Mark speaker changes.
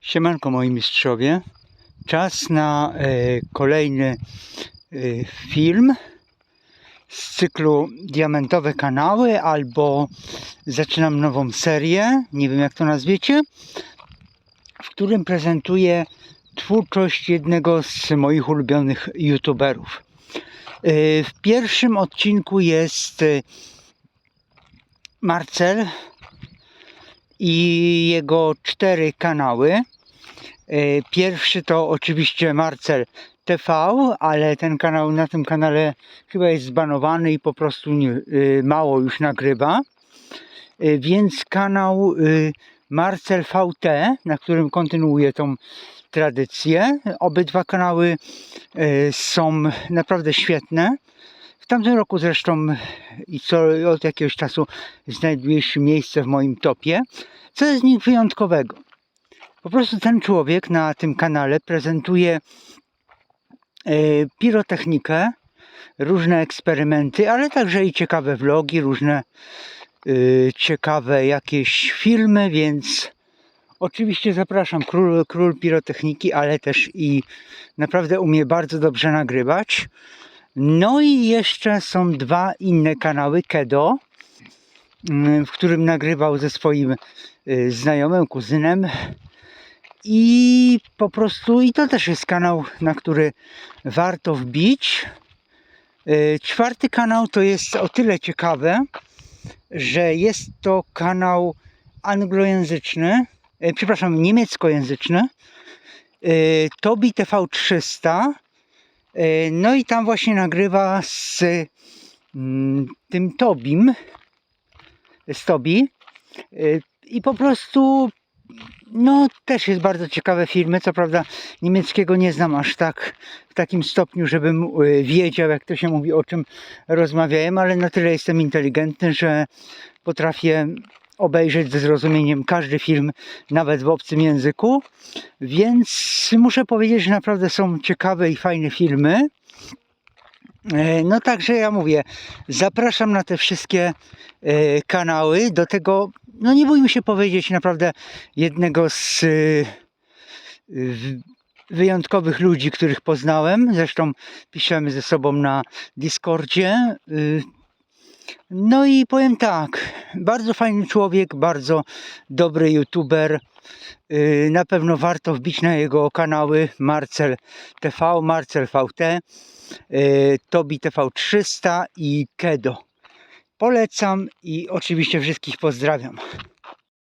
Speaker 1: Siemanko moi mistrzowie. Czas na e, kolejny e, film z cyklu Diamentowe kanały albo zaczynam nową serię, nie wiem jak to nazwiecie, w którym prezentuję twórczość jednego z moich ulubionych youtuberów. E, w pierwszym odcinku jest e, Marcel i jego cztery kanały. E, Pierwszy to oczywiście Marcel TV, ale ten kanał na tym kanale chyba jest zbanowany i po prostu nie, e, mało już nagrywa. E, Więc kanał Marcel VT, na którym kontynuuję tą tradycję. Obydwa kanały są naprawdę świetne. Tamtym roku zresztą i co od jakiegoś czasu znajduje się miejsce w moim topie. Co jest w nich wyjątkowego? Po prostu ten człowiek na tym kanale prezentuje e, pirotechnikę, różne eksperymenty, ale także i ciekawe vlogi, różne e, ciekawe jakieś filmy, więc oczywiście zapraszam król, król pirotechniki, ale też i naprawdę umie bardzo dobrze nagrywać. No i jeszcze są dwa inne kanały Kedo, mm, w którym nagrywał ze swoim y, znajomym, kuzynem. I po prostu, i to też jest kanał, na który warto wbić. Y, Czwarty kanał to jest o tyle ciekawe, że jest to kanał anglojęzyczny, y, przepraszam, niemieckojęzyczny. Tobi TV 300. y, No i tam właśnie nagrywa z mm, tym Tobim, z Tobi. Y, I po prostu no też jest bardzo ciekawe filmy. Co prawda niemieckiego nie znam aż tak w takim stopniu, żebym y, wiedział, jak to się mówi, o czym rozmawiałem, ale na tyle jestem inteligentny, że potrafię obejrzeć ze zrozumieniem każdy film, nawet w obcym języku. Więc muszę powiedzieć, że naprawdę są ciekawe i fajne filmy. E, No także ja mówię, zapraszam na te wszystkie e, kanały. Do tego, no nie bójmy się powiedzieć, naprawdę jednego z e, wyjątkowych ludzi, których poznałem. Zresztą piszemy ze sobą na Discordzie. No i powiem tak, bardzo fajny człowiek, bardzo dobry youtuber. Y, Na pewno warto wbić na jego kanały Marcel TV, Marcel VT, y, Tobi TV 300 i Kedo. Polecam i oczywiście wszystkich pozdrawiam.